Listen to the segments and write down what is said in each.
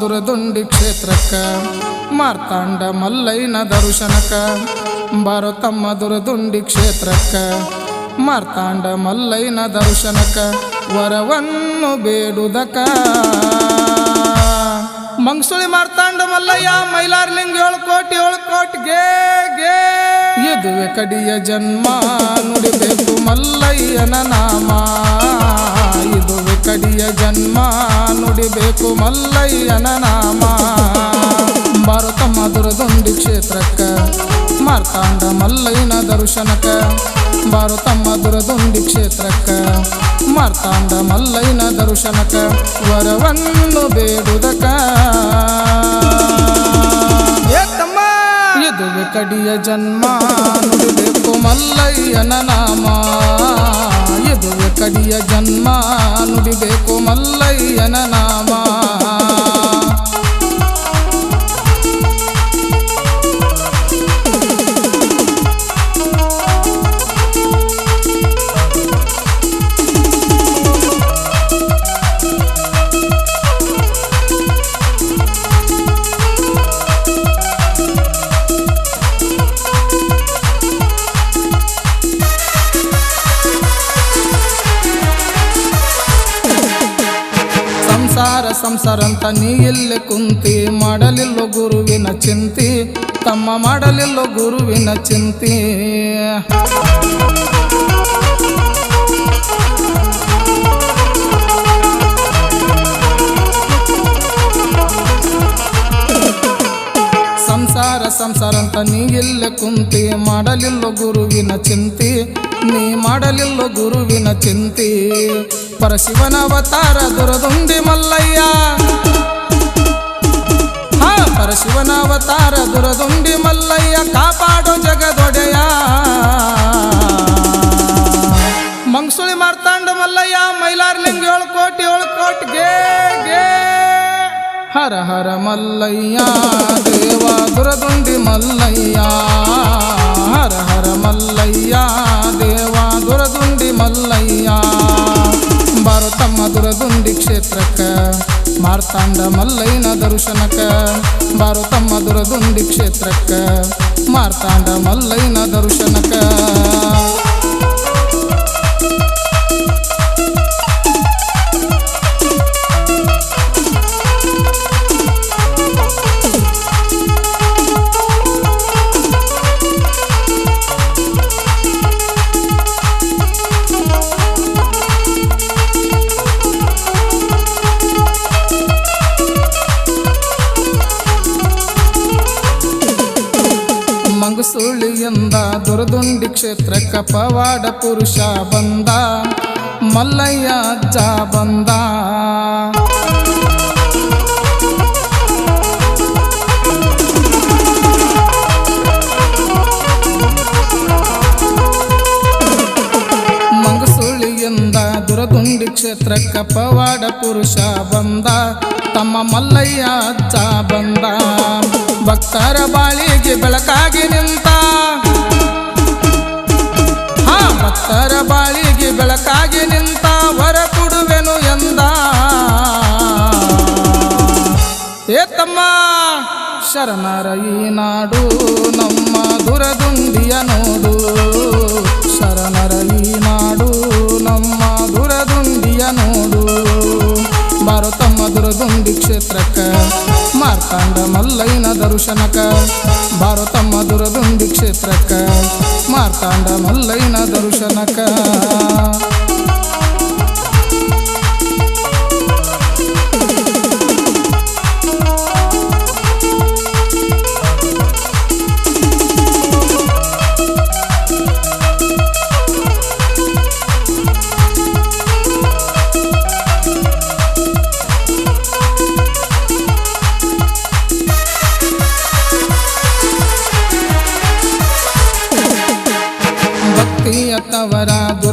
ದುರದುಂಡಿ ಕ್ಷೇತ್ರಕ್ಕ, ಮಾರ್ತಾಂಡ ಮಲ್ಲೈನ ದರ್ಶನಕ ಬಾರೋ ತಮ್ಮ ದುರದುಂಡಿ ಕ್ಷೇತ್ರಕ್ಕ, ಮಾರ್ತಾಂಡ ಮಲ್ಲೈನ ದರ್ಶನಕ ವರವನ್ನು ಬೇಡುದಕ ಮಂಗಸುಳಿ ಮಾರ್ತಾಂಡ ಮಲ್ಲಯ್ಯ, ಮೈಲಾರ್ಲಿಂಗ್ ಏಳು ಕೋಟಿ ಏಳು ಕೋಟಿ ಗೆ, ಗೇ. ಇದುವೆ ಕಡಿಯ ಜನ್ಮ ನುಡಿಬೇಕು ಮಲ್ಲಯ್ಯನ ನಾಮ. ಇದುವೆ ಕಡಿಯ ಜನ್ಮ ನುಡಿಬೇಕು ಮಲ್ಲಯ್ಯನ ನಾಮ. ಭಾರತ ಮಧುರದೊಂದಿ ಕ್ಷೇತ್ರಕ್ಕ ಮಾರ್ತಾಂಡ ಮಲ್ಲಯ್ಯನ ದರ್ಶನಕ ಭಾರತ ಮಧುರದೊಂದಿ ಕ್ಷೇತ್ರಕ್ಕ ಮಾರ್ತಾಂಡ ಮಲ್ಲಯ್ಯನ ದರ್ಶನಕ ವರವನ್ನು ಬೇಡುದಕ ಇದುವೆ ಕಡಿಯ ಜನ್ಮ ನುಡಿಬೇಕು ಮಲ್ಲಯ್ಯನ ನಾಮ. ಇದುವೆ ಕಡಿಯ ಜನ್ಮ ನುಡಿಬೇಕು ಮಲ್ಲಯ್ಯನ ನಾಮ ಸಂಸಾರ ಸಂಸಾರ ಅಂತ ನೀ ಎಲ್ಲೆ ಕುಂತಿ ಮಾಡಲಿಲ್ಲೋ ಗುರುವಿನ ಚಿಂತಿ ತಮ್ಮ ಮಾಡಲಿಲ್ಲೋ ಗುರುವಿನ ಚಿಂತಿ ಸಂಸಾರ ಸಂಸಾರ ಅಂತ ನೀ ಎಲ್ಲೆ ಕುಂತಿ ಮಾಡಲಿಲ್ಲೋ ಗುರುವಿನ ಚಿಂತಿ ನೀ ಮಾಡಲಿಲ್ಲೋ ಗುರುವಿನ ಚಿಂತಿ ಪರಶಿವನ ಅವತಾರ ದುರದುಂದಿ ಮಲ್ಲಯ್ಯ ಹಾ ಪರಶಿವನ ಅವತಾರ ದುರದುಂಡಿ ಮಲ್ಲಯ್ಯ ಕಾಪಾಡೋ ಹರ ಮಲ್ಲಯ್ಯ, ದೇವ ದುರದುಂಡಿ ಮಲ್ಲಯ್ಯ, ಹರ ಹರ ಮಲ್ಲಯ್ಯ, ದೇವ ದುರದುಂಡಿ ಮಲ್ಲಯ್ಯ. ಭಾರತಮ್ಮ ತಮ್ಮ ದುರದುಂಡಿ ಕ್ಷೇತ್ರಕ್ಕ, ಮಾರ್ತಾಂಡ ಮಲ್ಲಯ್ಯನ ದರ್ಶನಕ್ಕ ಭಾರತಮ್ಮ ತಮ್ಮ ದುರದುಂಡಿ ಕ್ಷೇತ್ರಕ್ಕ, ಮಾರ್ತಾಂಡ ಮಲ್ಲಯ್ಯನ ದರ್ಶನಕ್ಕ. ಮಂಗಸುಳಿಯಿಂದ ಕ್ಷೇತ್ರ ಕಪವಾಡ ಪವಾಡ ಪುರುಷ ಬಂದ, ಮಲ್ಲಯ್ಯ ಅಜ್ಜ ಬಂದ. ಮಂಗಸುಳಿಯಿಂದ ದುರದುಂಡಿ ಪವಾಡ ಪುರುಷ ಬಂದ, ತಮ್ಮ ಮಲ್ಲಯ್ಯ ಅಜ್ಜ ಬಂದ. ಭಕ್ತರ ಬಾಳಿಗೆ ಬೆಳಕಾಗಿ ನಿಂತ ಭಕ್ತರ ಬಾಳಿಗೆ ಬೆಳಕಾಗಿ ನಿಂತ ವರ ಕೊಡುವೆನು ಎಂದ. ಏ ತಮ್ಮ, ಶರಣರ ಈ ನಾಡು, ನಮ್ಮ ದುರದುಂಡಿಯ ನೋಡು. ಶರಣರ ಈ ನಾಡು, ನಮ್ಮ ದುರದುಂಡಿಯ ನೋಡು. ಬಾರೋ ತಮ್ಮ ದುರದುಂಡಿ ಕ್ಷೇತ್ರಕ್ಕ ಮಾರ್ತಾಂಡ ಮಲ್ಲಯ್ಯನ ದರ್ಶನಕ ಬಾರೋ ತಮ್ಮ ದುರದುಂಡಿ ಕ್ಷೇತ್ರಕ್ಕ ಮಾರ್ತಾಂಡ ಮಲ್ಲಯ್ಯನ ದರ್ಶನಕ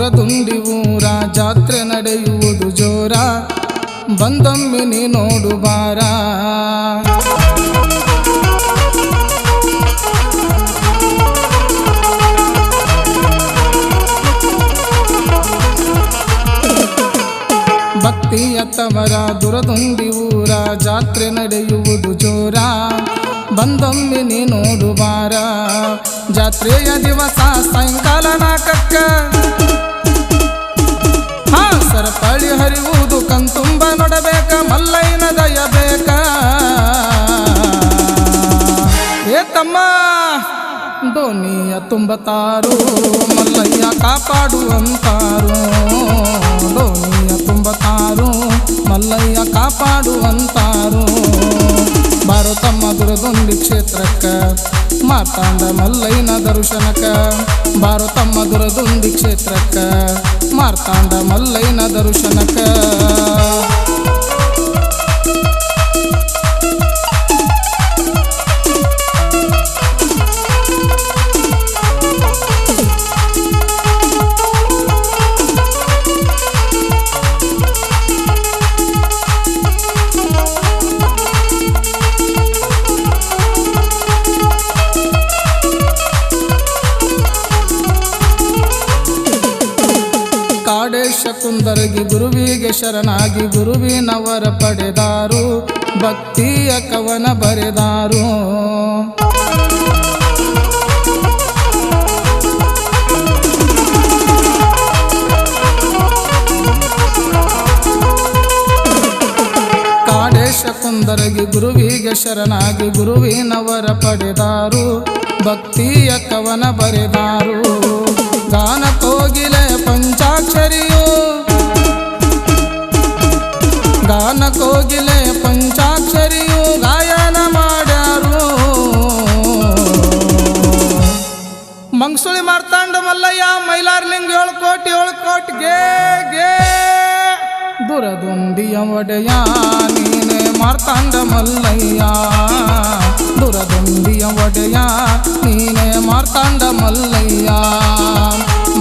ಊರ ಜಾತ್ರೆ ನಡೆಯುವುದು ಜೋರ. ಬಂದೊಮ್ಮೆ ನೀ ನೋಡು ಬಾರ ಭಕ್ತಿಯ ತವರ ದುರದುಂಡಿ ಊರ ಜಾತ್ರೆ ನಡೆಯುವುದು ಜೋರ. ಬಂದೊಮ್ಮೆ ನೀ ನೋಡು ಬಾರ ಜಾತ್ರೆಯ ದಿವಸ ಸಾಯಂಕಾಲ ನಾಲ್ಕಕ್ಕ ಹಾ ಸರಪಳಿ ಹರಿಯುವುದು ಕಣ್ತುಂಬ ನೋಡಬೇಕ ಮಲ್ಲಯ್ಯನ ದಯ ಬೇಕ ಏ ತಮ್ಮ ದೋಣಿಯ ತುಂಬತಾರು ಮಲ್ಲಯ್ಯ ಕಾಪಾಡುವಂತಾರು ದೋಣಿಯ ತುಂಬತಾರು ಮಲ್ಲಯ್ಯ ಕಾಪಾಡುವಂತಾರು ಬಾರೋ ತಮ್ಮ ದುರದೊಂದಿ ಕ್ಷೇತ್ರಕ್ಕ ಮಾತಾಂಡ ಮಲ್ಲಯ್ಯನ ದರ್ಶನಕ ಬಾರೋ ತಮ್ಮ ದುರದೊಂದಿ ಕ್ಷೇತ್ರಕ್ಕ ಮಾರ್ತಾಂಡ ಮಲ್ಲೈನ ದರ್ಶನಕ ಕುಂದರಗಿ ಗುರುವಿಗೆ ಶರಣಾಗಿ ಗುರುವಿನವರ ಪಡೆದಾರು, ಭಕ್ತಿಯ ಕವನ ಬರೆದಾರು. ಕುಂದರಗಿ ಗುರುವಿಗೆ ಶರಣಾಗಿ ಗುರುವಿನವರ ಪಡೆದಾರು, ಭಕ್ತಿಯ ಕವನ ಬರೆದಾರು. ದುರದುಂದಿಯ ಒಡೆಯ ನೀನೆ ಮಾರ್ತಾಂಡ ಮಲ್ಲಯ್ಯ ದುರದುಂದಿಯ ಒಡೆಯ ನೀನೆ ಮಾರ್ತಾಂಡ ಮಲ್ಲಯ್ಯ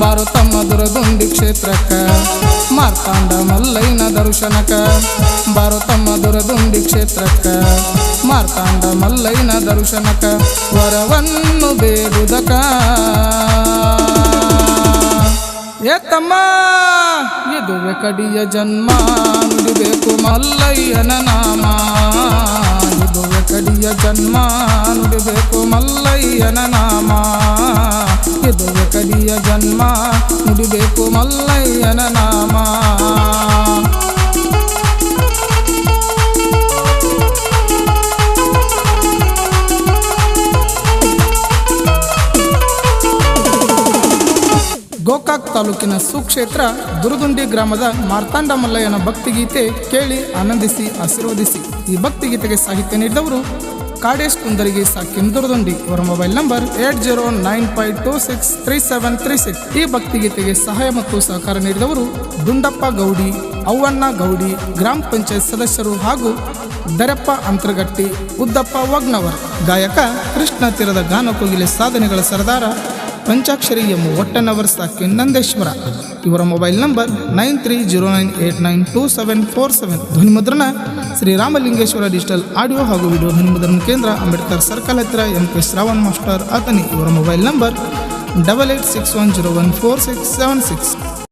ಬಾರು ತಮ್ಮ ದುರದುಂದಿ ಕ್ಷೇತ್ರಕ್ಕ ಮಾರ್ತಾಂಡ ಮಲ್ಲಯ್ಯನ ದರ್ಶನಕ ಬಾರು ತಮ್ಮ ದುರದುಂದಿ ಕ್ಷೇತ್ರಕ್ಕ ಮಾರ್ತಾಂಡ ಮಲ್ಲಯ್ಯನ ದರ್ಶನಕ ವರವನ್ನು ಬೇಡುದಕ ಏ ತಮ್ಮ ಇದುವೆ ಕಡಿಯ ಜನ್ಮ, ನುಡಿಬೇಕು ಮಲ್ಲಯ್ಯನ ನಾಮ. ಮದುವೆ ಕಡಿಯ ಜನ್ಮ, ನುಡಿಬೇಕು ಮಲ್ಲಯ್ಯನ ನಾಮ. ಮದುವೆ ಕಡಿಯ ಜನ್ಮ, ನುಡಿಬೇಕು ಮಲ್ಲಯ್ಯನ ನಾಮ. ತಾಲೂಕಿನ ಸುಕ್ಷೇತ್ರ ದುರುದುಂಡಿ ಗ್ರಾಮದ ಮಾರ್ತಾಂಡ ಮಲ್ಲಯ್ಯನ ಭಕ್ತಿಗೀತೆ ಕೇಳಿ ಆನಂದಿಸಿ, ಆಶೀರ್ವದಿಸಿ. ಈ ಭಕ್ತಿಗೀತೆಗೆ ಸಾಹಿತ್ಯ ನೀಡಿದವರು ಕಾಡೇಶ್ ಕುಂದರಿಗೆ ಸಾಕಿನ್ ದುರದುಂಡಿ. ಅವರ mobile number eight zero nine five two six three seven three six. ಈ ಭಕ್ತಿಗೀತೆಗೆ ಸಹಾಯ ಮತ್ತು ಸಹಕಾರ ನೀಡಿದವರು ದುಂಡಪ್ಪ ಗೌಡಿ, ಅವ್ವಣ್ಣ ಗೌಡಿ, ಗ್ರಾಮ ಪಂಚಾಯತ್ ಸದಸ್ಯರು ಹಾಗೂ ದರಪ್ಪ ಅಂತರಗಟ್ಟಿ ಉದ್ದಪ್ಪ ವಗ್ನವರ್ ಗಾಯಕ ಕೃಷ್ಣ ತೀರದ ಗಾನ ಕೋಗಿಲೆ ಸಾಧನೆಗಳ ಸರದಾರ ಪಂಚಾಕ್ಷರಿ ಎಂ ಒಟ್ಟನವರ್ ಸಾಕಿ ನಂದೇಶ್ವರ. ಇವರ mobile number nine three zero nine eight nine two seven four seven. ಧ್ವನಿಮುದ್ರಣ Shriramalingeshwara digital audio ಹಾಗೂ ವಿಡಿಯೋ ಧ್ವನಿಮುದ್ರಣ ಕೇಂದ್ರ ಅಂಬೇಡ್ಕರ್ ಸರ್ಕಲ್ ಹತ್ತಿರ ಎಂ ಕೆ ಶ್ರಾವಣ್ ಮಾಸ್ಟರ್ ಆತನಿ ಇವರ mobile number double eight six one zero one four six seven six.